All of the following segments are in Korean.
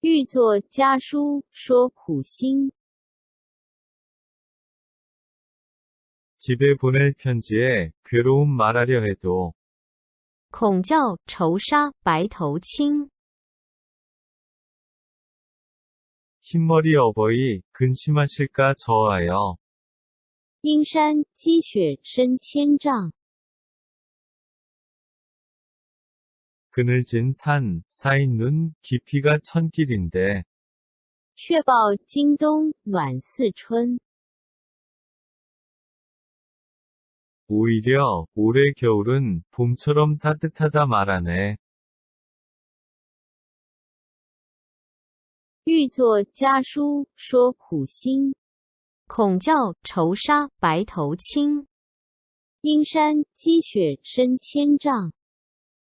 欲作家书，说苦心。 집에 보낼 편지에 괴로움 말하려 해도 恐教仇杀白头亲。 흰머리 어버이 근심하실까 저하여 阴山积雪深千丈， 그늘진 산 쌓인 눈 깊이가 천길인데 却报今冬暖似春。 오히려 올해 겨울은 봄처럼 따뜻하다 말하네. 欲作家书，说苦心。恐教仇杀白头亲。阴山积雪深千丈，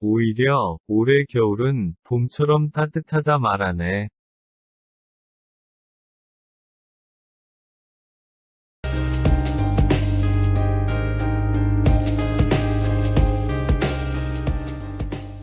오히려 올해 겨울은 봄처럼 따뜻하다 말하네.